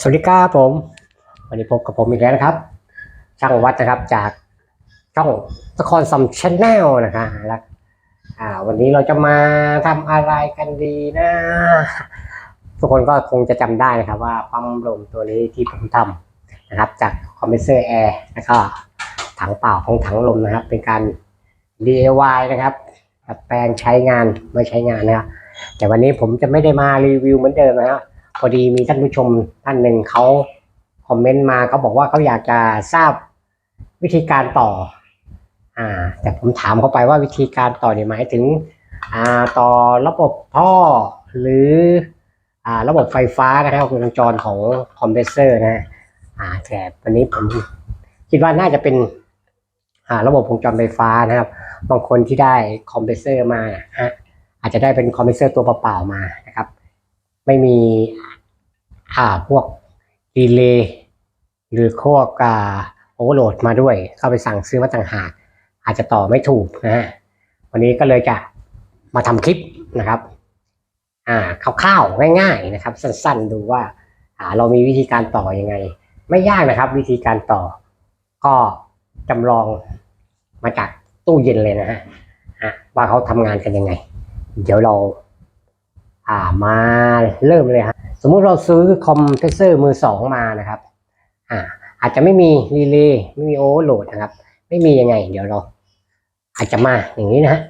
สวัสดีครับผม วันนี้พบกับผมอีกแล้วนะครับ ช่างวัดนะครับจากช่องนครซัมชแนลนะคะแล้วอ่าวันนี้เราจะมาทำอะไรกันดีนะ ทุกคนก็คงจะจำได้นะครับ ว่าปั๊มลมตัวนี้ที่ผมทำนะครับ จากคอมเพรสเซอร์แอร์แล้วก็ถังเปล่าของถังลมนะครับ เป็นการ DIY นะครับดัดแปลงใช้งานไม่ใช้งานนะครับแต่วันนี้ผมจะไม่ได้มารีวิวเหมือนเดิมนะครับ พอดีมีท่านผู้ชมท่านหนึ่งเขาคอมเมนต์มาเขาบอกว่าเขาอยากจะทราบวิธีการต่อ อ่า แต่ผมถามเขาไปว่าวิธีการต่อเนี่ยหมายถึง อ่า ต่อระบบท่อหรือ อ่า ระบบไฟฟ้านะครับวงจรของคอมเพรสเซอร์นะฮะอ่า แต่วันนี้ผมคิดว่าน่าจะเป็น อ่า ระบบวงจรไฟฟ้านะครับ บางคนที่ได้คอมเพรสเซอร์มาฮะอาจจะได้เป็นคอมเพรสเซอร์ตัวเปล่าๆมา ไม่มีอ่าพวกดีเลย์หรือพวกอ่าโอเวอร์โหลดมาด้วย เข้าไปสั่งซื้อมาต่างหาก อาจจะต่อไม่ถูกนะฮะวันนี้ก็เลยจะมาทำคลิปนะครับอ่าคร่าวๆง่าย ๆนะครับ สั้นๆดูว่าอ่าเรามีวิธีการต่อยังไง ไม่ยากนะครับ วิธีการต่อ ก็จำลองมาจากตู้เย็นเลยนะฮะว่าเขาทำงานกันยังไง เดี๋ยวเรา อ่ามาเริ่มเลยฮะสมมุติเราซื้อคอมเพรสเซอร์มือสองมานะครับ อ่า อาจจะไม่มีรีเลย์ไม่มีโอเวอร์โหลดนะครับ ไม่มียังไง เดี๋ยวเรา อาจจะมาอย่างนี้นะฮะ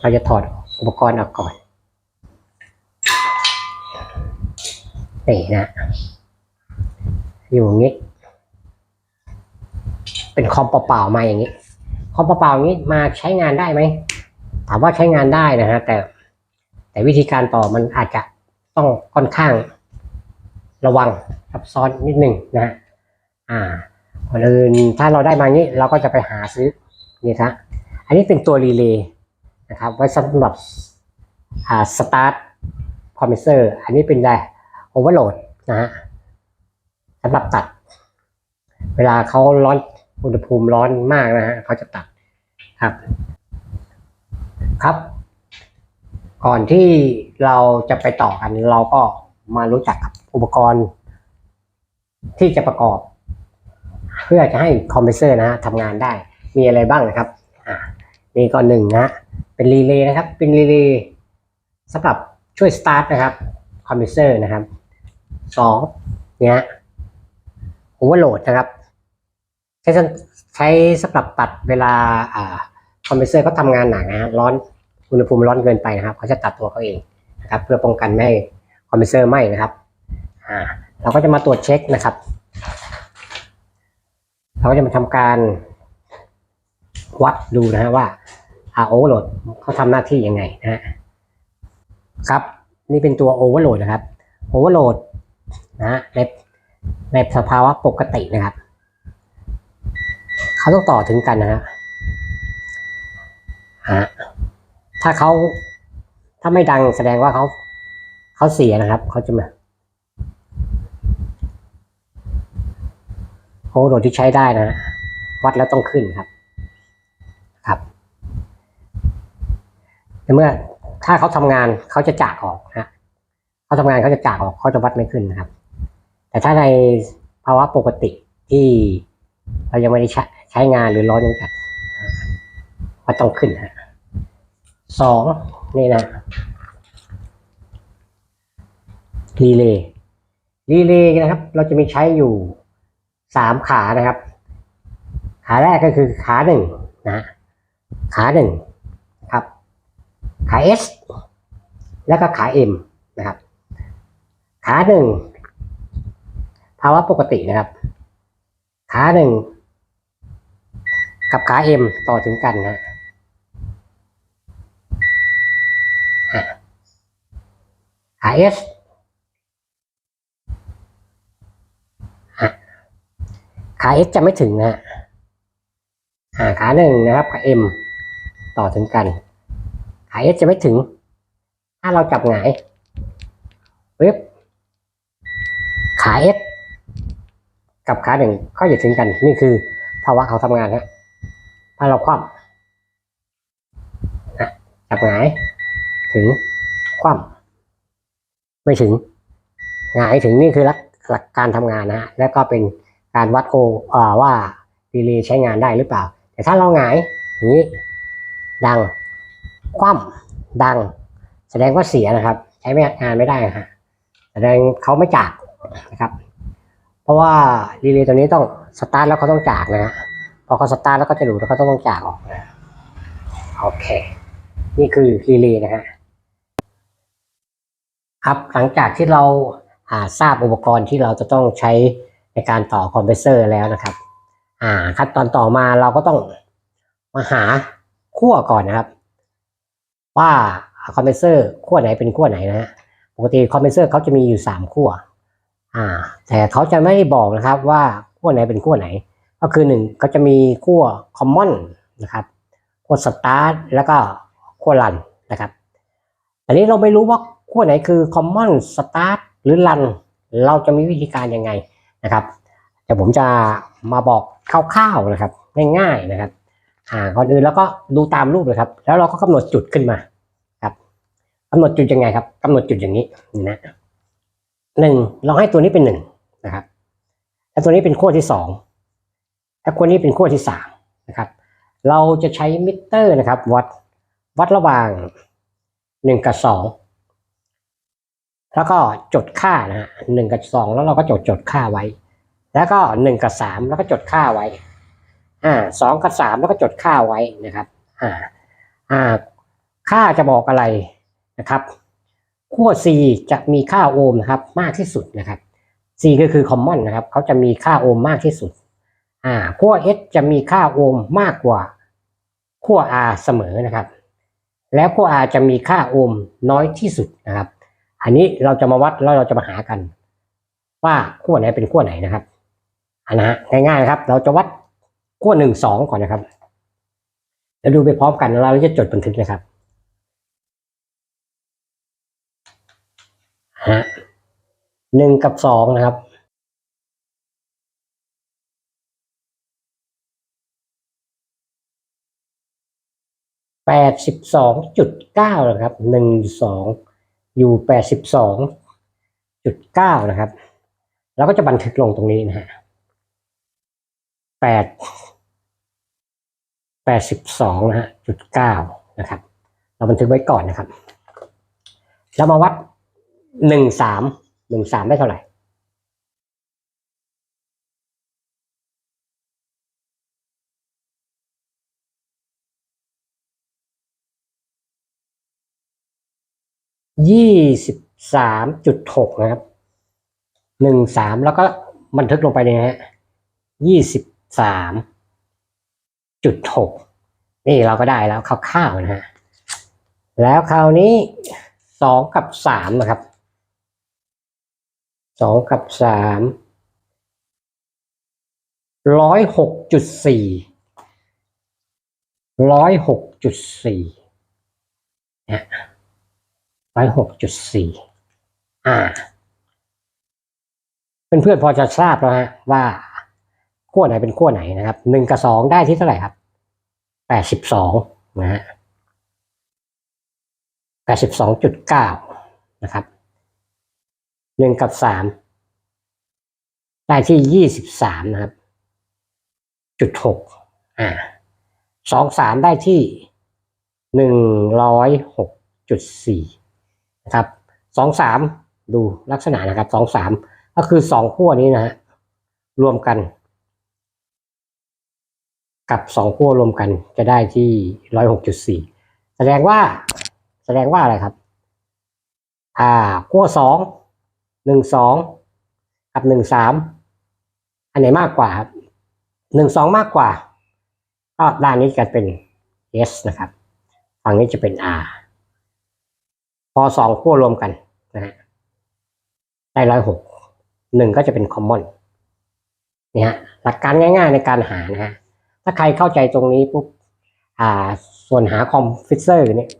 เราจะถอดอุปกรณ์ออกก่อนนี่นะอยู่งนี้ เป็นคอมเปล่าๆมาอย่างนี้คอมเปล่าๆอย่างนี้มาใช้งานได้ไหมถามว่าใช้งานได้นะฮะแต่ แต่วิธีการต่อมันอาจจะต้องค่อนข้างระวังซับซ้อนนิดหนึ่งนะฮะอ่าก่อนอื่นถ้าเราได้มานี้เราก็จะไปหาซื้อนี่ครับอันนี้เป็นตัวรีเลย์นะครับไว้สำหรับอ่าสตาร์ทคอมเพรสเซอร์อันนี้เป็นอะไรโอเวอร์โหลดนะฮะสำหรับตัด เวลาเขาร้อนอุณหภูมิร้อนมากนะฮะเขาจะตัดครับ ครับ ก่อนที่เราจะไปต่อกัน เราก็มารู้จักกับอุปกรณ์ ที่จะประกอบ เพื่อจะให้คอมเพรสเซอร์นะฮะทำงานได้มีอะไรบ้างนะครับอ่านี่ก็หนึ่งนะเป็นรีเลย์นะครับ เป็นรีเลย์สำหรับช่วยสตาร์ทนะครับคอมเพรสเซอร์นะครับสองเนี่ยโอเวอร์โหลดนะครับ ใช้ใช้สำหรับตัดเวลาอ่าคอมเพรสเซอร์เขาทำงานหนักนะฮะร้อน อุณหภูมิร้อนเกินไปนะครับเขาจะตัดตัวเขาเองนะครับ เพื่อป้องกันไม่ให้คอมเพรสเซอร์ไหม้นะครับอ่าเราก็จะมาตรวจเช็คนะครับ เราก็จะมาทำการวัดดูนะฮะว่าอ่าโอเวอร์โหลดเขาทำหน้าที่ยังไงนะฮะครับ นี่เป็นตัวโอเวอร์โหลดนะครับโอเวอร์โหลดนะฮะในในสภาวะปกตินะครับเขาต้องต่อถึงกันนะฮะ ถ้าเขาถ้าไม่ดังแสดงว่าเขาเขาเสียนะครับเขาจะมาโอ้โหลดที่ใช้ได้นะ วัดแล้วต้องขึ้นครับ ครับเมื่อถ้าเขาทำงานเขาจะจากออกนะฮะเขาทำงานเขาจะจากออกเขาจะวัดไม่ขึ้นนะครับ แต่ถ้าในภาวะปกติที่เรายังไม่ได้ใช้ใชงานหรือร้อนยังจัดวัดต้องขึ้นฮะ สองนี่นะรีเลย์รีเลย์นะครับ เราจะมีใช้อยู่สามขานะครับ ขาแรกก็คือขาหนึ่งนะขาหนึ่งครับขา S แล้วก็ขา M นะครับ ขาหนึ่งภาวะปกตินะครับ ขาหนึ่งกับขา M ต่อถึงกันนะอะ ขา S อะขา S จะไม่ถึงนะฮะอ่าขาหนึ่งนะครับขา M ต่อถึงกันขา S จะไม่ถึง ถ้าเราจับหงายเว็บขา S กับขาหนึ่งก็จะถึงกัน นี่คือภาวะเขาทำงานฮะถ้าเราคว่ำจับหงายถึงคว่ำ ไม่ถึงหงายถึงนี่คือหลักหลักการทำงานนะฮะแล้วก็เป็นการวัดโออว่ารีเลย์ใช้งานได้หรือเปล่า แต่ถ้าเราหงายอย่างนี้ดังคว่ำดัง แสดงว่าเสียนะครับ ใช้ไม่งานไม่ได้นะฮะแสดงเขาไม่จากนะครับ เพราะว่ารีเลย์ตัวนี้ต้องสตาร์ทแล้วเขาต้องจากนะฮะพอเขาสตาร์ทแล้วก็จะดูดแล้วก็ต้องจากออกนะโอเค นี่คือรีเลย์นะฮะ ครับหลังจากที่เราอ่าทราบอุปกรณ์ที่เราจะต้องใช้ในการต่อคอมเพรสเซอร์แล้วนะครับอ่าขั้นตอนต่อมาเราก็ต้องมาหาขั้วก่อนนะครับ ว่าคอมเพรสเซอร์ขั้วไหนเป็นขั้วไหนนะฮะปกติคอมเพรสเซอร์เขาจะมีอยู่สามขั้วอ่า แต่เขาจะไม่บอกนะครับว่าขั้วไหนเป็นขั้วไหน ก็คือหนึ่งเขาจะมีขั้วคอมมอนนะครับขั้วสตาร์ทแล้วก็ขั้วรันนะครับอันนี้เราไม่รู้ว่า ขั้วไหนคือคอมมอนสตาร์ทหรือรันเราจะมีวิธีการยังไงนะครับเดี๋ยวผมจะมาบอกคร่าวๆนะครับง่ายๆนะครับอ่าก่อนอื่นแล้วก็ดูตามรูปเลยครับ แล้วเราก็กำหนดจุดขึ้นมาครับกำหนดจุดยังไงครับกำหนดจุดอย่างนี้นี่นะหนึ่งเราให้ตัวนี้เป็นหนึ่งนะครับแล้วตัวนี้เป็นขั้วที่สองแล้วขั้วนี้เป็นขั้วที่สามนะครับ เราจะใช้มิเตอร์นะครับ วัดวัดระหว่างหนึ่งกับสอง แล้วก็จดค่านะฮะหนึ่งกับสองแล้วเราก็จดจดค่าไว้ แล้วก็หนึ่งกับสามแล้วก็จดค่าไว้ อ่าสองกับสามแล้วก็จดค่าไว้นะครับ อ่า อ่า ค่าจะบอกอะไรนะครับขั้ว C จะมีค่าโอห์มนะครับ มากที่สุดนะครับ C ก็คือ common นะครับเขาจะมีค่าโอห์มมากที่สุด อ่าขั้ว S จะมีค่าโอห์มมากกว่าขั้ว R เสมอนะครับ แล้วขั้ว R จะมีค่าโอห์มน้อยที่สุดนะครับ อันนี้เราจะมาวัดแล้วเราจะมาหากัน ว่าขั้วไหนเป็นขั้วไหนนะครับอันนะฮะง่ายๆนะครับ เราจะวัดขั้วหนึ่งสองก่อนนะครับแล้วดูไปพร้อมกันแล้วเราจะจดบันทึกนะครับฮะหนึ่งกับสองนะครับแปดสิบสองจุดเก้านะครับหนึ่งสอง อยู่แปดสิบสองจุดเก้านะครับ แล้วก็จะบันทึกลงตรงนี้นะฮะแปดแปดสิบสองนะฮะจุดเก้านะครับ เราบันทึกไว้ก่อนนะครับ แล้วมาวัดหนึ่งสามหนึ่งสามได้เท่าไหร่ ยี่สิบสามจุดหกนะครับหนึ่งสามแล้วก็บันทึกลงไปเลยนะฮะยี่สิบสามจุดหกนี่เราก็ได้แล้วคร่าวๆนะฮะแล้วคราวนี้สองกับสามนะครับสองกับสามร้อยหกจุดสี่ร้อยหกจุดสี่เนี่ย ร้อยหกจุดสี่อ่าเพื่อนๆพอจะทราบแล้วฮะว่าขั้วไหนเป็นขั้วไหนนะครับหนึ่งกับสองได้ที่เท่าไหร่ครับแปดสิบสองนะฮะแปดสิบสองจุดเก้านะครับหนึ่งกับสามได้ที่ยี่สิบสามนะครับจุดหกอ่าสองสามได้ที่หนึ่งร้อยหกจุดสี่ นะครับสองสามดูลักษณะนะครับสองสามก็คือสองขั้วนี้นะฮะรวมกัน กับสองขั้วรวมกันจะได้ที่ร้อยหกจุดสี่แสดงว่าแสดงว่าอะไรครับอ่าขั้วสองหนึ่งสองกับหนึ่งสามอันไหนมากกว่าครับหนึ่งสองมากกว่าก็ด้านนี้จะเป็น S นะครับ ฝั่งนี้จะเป็น R พอสองขั้วรวมกันนะฮะได้ร้อยหกหนึ่งก็จะเป็น common เนี่ยฮะหลักการง่าย ๆ ในการหานะฮะถ้าใครเข้าใจตรงนี้ปุ๊บอ่าส่วนหาคอมฟิเซอร์เนี่ย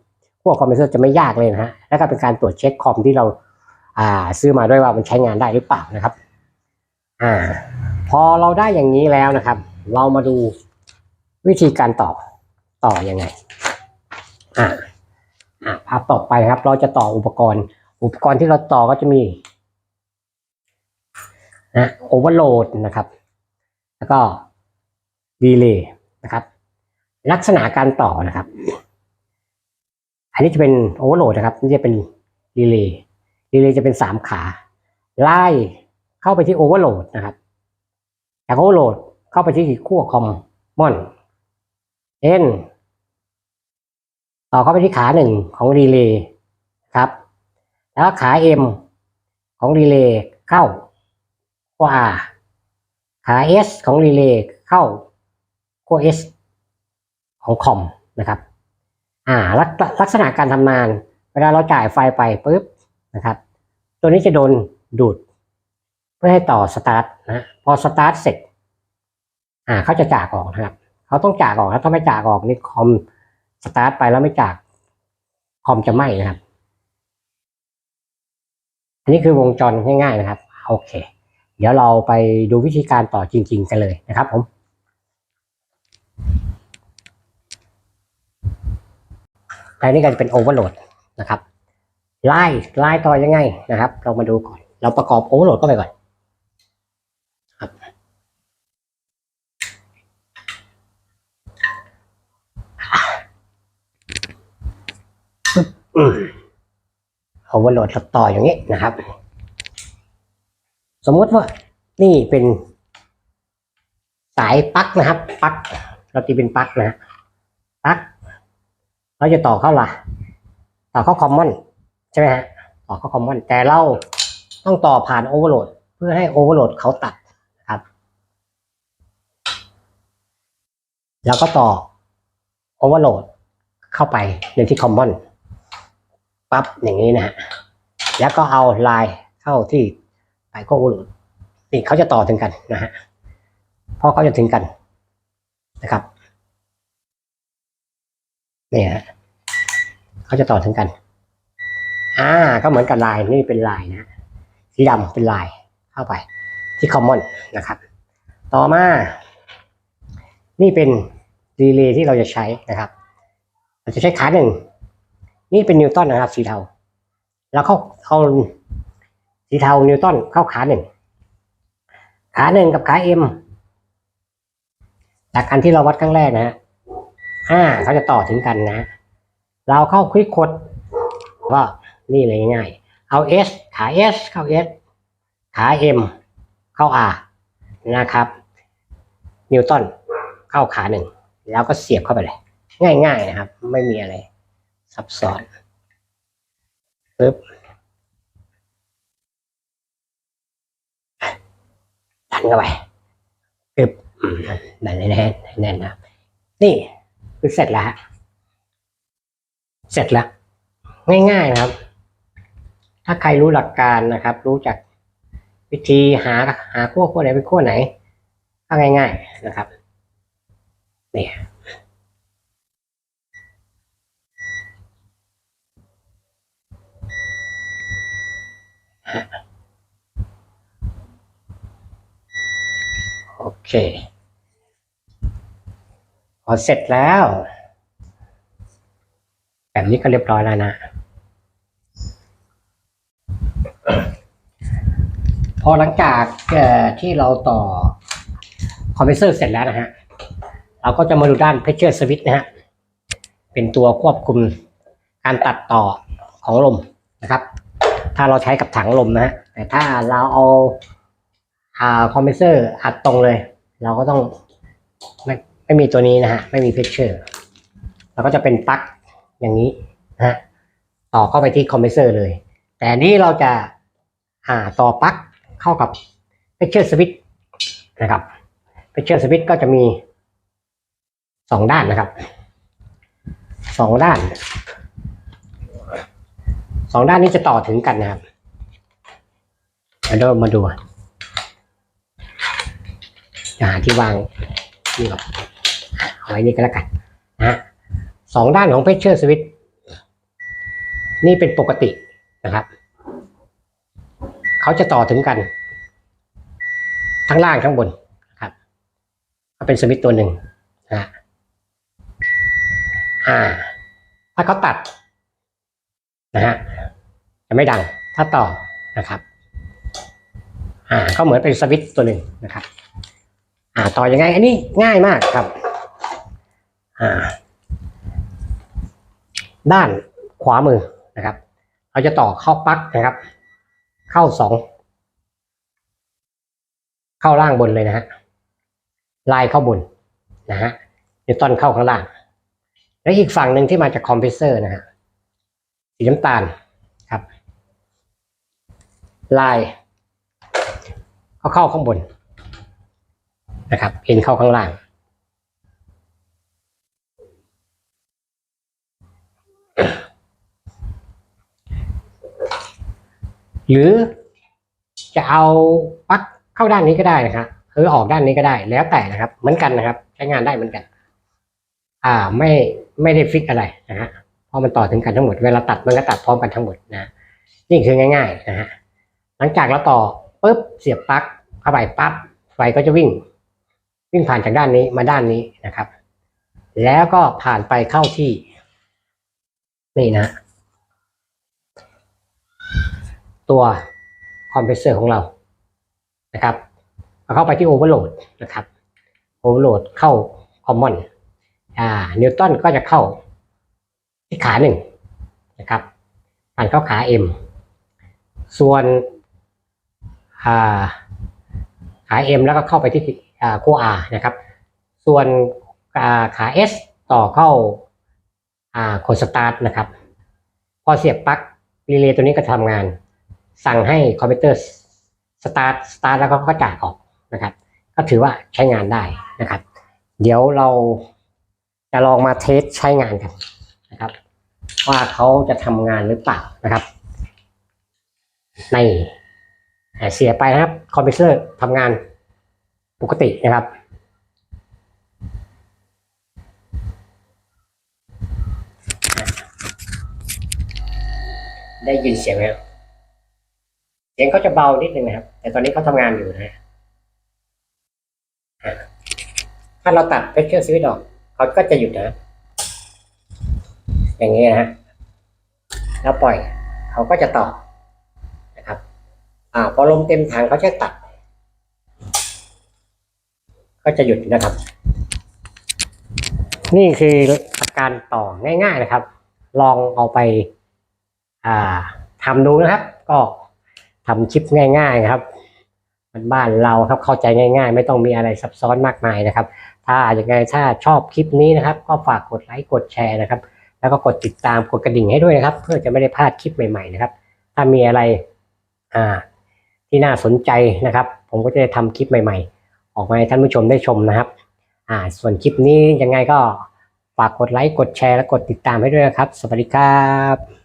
พวกคอมพิวเตอร์จะไม่ยากเลยนะฮะแล้วก็เป็นการตรวจเช็คคอมที่เราอ่าซื้อมาด้วยว่ามันใช้งานได้หรือเปล่านะครับอ่าพอเราได้อย่างนี้แล้วนะครับ เรามาดูวิธีการต่อต่อยังไงอ่า ภาพต่อไปครับ เราจะต่ออุปกรณ์ อุปกรณ์ที่เราต่อก็จะมีนะโอเวอร์โหลดนะครับ แล้วก็ดีเลย์นะครับ ลักษณะการต่อนะครับ อันนี้จะเป็นโอเวอร์โหลดนะครับ นี่จะเป็นดีเลย์ดีเลย์จะเป็นสามขา ไล่เข้าไปที่โอเวอร์โหลดนะครับจากโอเวอร์โหลดเข้าไปที่ขั้วคอมมอนเอ็น ต่อเข้าไปที่ขาหนึ่งของรีเลย์ครับ แล้วขา M ของรีเลย์เข้าขั้ว R ขา S ของรีเลย์เข้าขั้ว S ของคอมนะครับ อ่าลักลักษณะการทำงาน เวลาเราจ่ายไฟไปปุ๊บนะครับ ตัวนี้จะโดนดูด เพื่อให้ต่อสตาร์ทนะ พอสตาร์ทเสร็จ อ่าเขาจะจากออกนะครับ เขาต้องจากออกแล้วถ้าไม่จากออกนี่คอม สตาร์ทไปแล้วไม่จากคอมจะไหม้นะครับ อันนี้คือวงจรง่ายๆนะครับ โอเค เดี๋ยวเราไปดูวิธีการต่อจริง ๆ กันเลยนะครับผมอันนี้ก็จะเป็นโอเวอร์โหลดนะครับไล่ไล่ต่อยังไงนะครับ เรามาดูก่อน เราประกอบโอเวอร์โหลดเข้าไปก่อนครับ โอเวอร์โหลดต่ออย่างนี้นะครับ สมมติว่านี่เป็นสายปลั๊กนะครับปลั๊กเราตีเป็นปลั๊กนะปลั๊กเราจะต่อเข้าละต่อเข้าคอมมอนใช่ไหมฮะต่อเข้าคอมมอนแต่เราต้องต่อผ่านโอเวอร์โหลด เพื่อให้โอเวอร์โหลดเขาตัดนะครับ แล้วก็ต่อโอเวอร์โหลดเข้าไปในที่คอมมอน ปั๊บอย่างนี้นะฮะแล้วก็เอาลน์เข้าที่ไปโอเวอร์โหลดนี่เขาจะต่อถึงกันนะฮะพอเขาจะถึงกันนะครับเนี่ยฮะเขาจะต่อถึงกัน อ่าก็เหมือนกับลายนี่เป็นลายนะสีดำเป็นลายเข้าไป ที่คอมมอนนะครับ ต่อมา นี่เป็นรีเลย์ที่เราจะใช้นะครับ เราจะใช้ขาหนึ่ง นี่เป็นนิวตันนะครับสีเทา แล้วเขาเอาสีเทานิวตันเข้าขาหนึ่งขาหนึ่งกับขาเอ็มจากการที่เราวัดครั้งแรกนะฮะอ่าเขาจะต่อถึงกันนะ เราเข้าคลิกกดก็นี่เลยง่ายๆเอา S ขา S เข้า S ขา M เข้า R นะครับ นิวตันเข้าขาหนึ่ง แล้วก็เสียบเข้าไปเลย ง่ายๆนะครับ ไม่มีอะไร ซับซ้อนปึ๊บดันเข้าไปปึ๊บดันให้แน่นแน่นนะนี่คือเสร็จแล้วเสร็จแล้ว ง่ายๆนะครับ ถ้าใครรู้หลักการนะครับ รู้จักวิธีหาหาขั้วขั้วไหนเป็นขั้วไหนก็ง่าย ๆนะครับ เนี่ย เคพอเสร็จแล้ว แบบนี้ก็เรียบร้อยแล้วนะ พอหลังจากที่เราต่อคอมเพรสเซอร์เสร็จแล้วนะฮะ เราก็จะมาดูด้าน pressure switch นะฮะ เป็นตัวควบคุมการตัดต่อของลมนะครับ ถ้าเราใช้กับถังลมนะฮะ แต่ถ้าเราเอาคอมเพรสเซอร์อัดตรงเลย เราก็ต้องไม่ไม่มีตัวนี้นะฮะ ไม่มีเพชเชอร์แล้วก็จะเป็นปลั๊กอย่างนี้นะฮะต่อเข้าไปที่คอมเพรสเซอร์เลย แต่นี้เราจะอ่าต่อปลั๊กเข้ากับเพชเชอร์สวิตนะครับเพชเชอร์สวิตก็จะมีสองด้านนะครับสองด้านสองด้านนี้จะต่อถึงกันนะครับเดี๋ยวมาดูจะ หาที่วางนี่ก่อนเอาไว้นี่ก็แล้วกันนะสองด้านของเพชเชอร์สวิตนี่เป็นปกตินะครับ เขาจะต่อถึงกัน ทั้งล่างทั้งบนนะครับก็เป็นสวิตตัวหนึ่งนะฮะอ่า ถ้าเขาตัดนะฮะจะไม่ดังถ้าต่อนะครับ อ่าก็เหมือนเป็นสวิตตัวหนึ่งนะครับ อ่าต่อยังไง อันนี้ง่ายมากครับ อ่า ด้านขวามือนะครับ เราจะต่อเข้าปลั๊กนะครับ เข้าสอง เข้าล่างบนเลยนะฮะลายเข้าบนนะฮะนิวตันเข้าข้างล่าง และอีกฝั่งหนึ่งที่มาจากคอมเพรสเซอร์นะฮะสีน้ำตาลครับ ลาย เขาเข้าข้างบน นะครับ เอ็นเข้าข้างล่าง หรือจะเอาปลั๊กเข้าด้านนี้ก็ได้นะครับหรือออกด้านนี้ก็ได้แล้วแต่นะครับ เหมือนกันนะครับ ใช้งานได้เหมือนกัน อ่าไม่ไม่ได้ฟิกอะไรนะฮะเพราะมันต่อถึงกันทั้งหมดเวลาตัดมันก็ตัดพร้อมกันทั้งหมดนะนี่คือง่าย ๆ นะฮะหลังจากเราต่อปุ๊บเสียบปลั๊กเข้าไปปั๊บไฟก็จะวิ่ง วิ่งผ่านจากด้านนี้มาด้านนี้นะครับ แล้วก็ผ่านไปเข้าที่ นี่นะ ตัวคอมเพรสเซอร์ของเรานะครับเอาเข้าไปที่โอเวอร์โหลดนะครับโอเวอร์โหลดเข้าคอมมอนอ่านิวตันก็จะเข้าที่ขาหนึ่งนะครับผ่านเข้าขา M ส่วนขา M แล้วก็เข้าไปที่ อ่าขั้ว R นะครับ ส่วนอ่าขา S ต่อเข้าโคดสตาร์ทนะครับ พอเสียบปลั๊กรีเลย์ตัวนี้ก็ทำงาน สั่งให้คอมพิวเตอร์สตาร์ทสตาร์ทแล้วก็ก็จ่ายออกนะครับ ก็ถือว่าใช้งานได้นะครับ เดี๋ยวเราจะลองมาเทสใช้งานกันนะครับ ว่าเขาจะทำงานหรือเปล่านะครับในเสียไปนะครับ คอมพิวเตอร์ทำงาน ปกตินะครับ ได้ยินเสียงไหมเสียงเขาจะเบานิดนึงนะครับ แต่ตอนนี้เขาทำงานอยู่นะถ้าเราตัดเพชเชอร์สวิตออกเขาก็จะหยุดนะ อย่างนี้นะฮะแล้วปล่อย เขาก็จะต่อนะครับ อ่าพอลมเต็มถังเขาจะตัด ก็จะหยุดนะครับ นี่คือการต่อง่ายๆนะครับ ลองเอาไปาทำดูนะครับ ก็ทำคลิปง่ายๆนะครับบ้านเราครับเข้าใจง่าย ๆ ไม่ต้องมีอะไรซับซ้อนมากมายนะครับ ถ้าอย่างไรถ้าชอบคลิปนี้นะครับ ก็ฝากกดไลค์กดแชร์นะครับ แล้วก็กดติดตามกดกระดิ่งให้ด้วยนะครับ เพื่อจะไม่ได้พลาดคลิปใหม่ๆนะครับ ถ้ามีอะไรอ่าที่น่าสนใจนะครับ ผมก็จะได้ทำคลิปใหม่ ๆ ออกมาให้ท่านผู้ชมได้ชมนะครับ อ่า ส่วนคลิปนี้ยังไงก็ฝากกดไลค์ กดแชร์ และกดติดตามให้ด้วยนะครับ สวัสดีครับ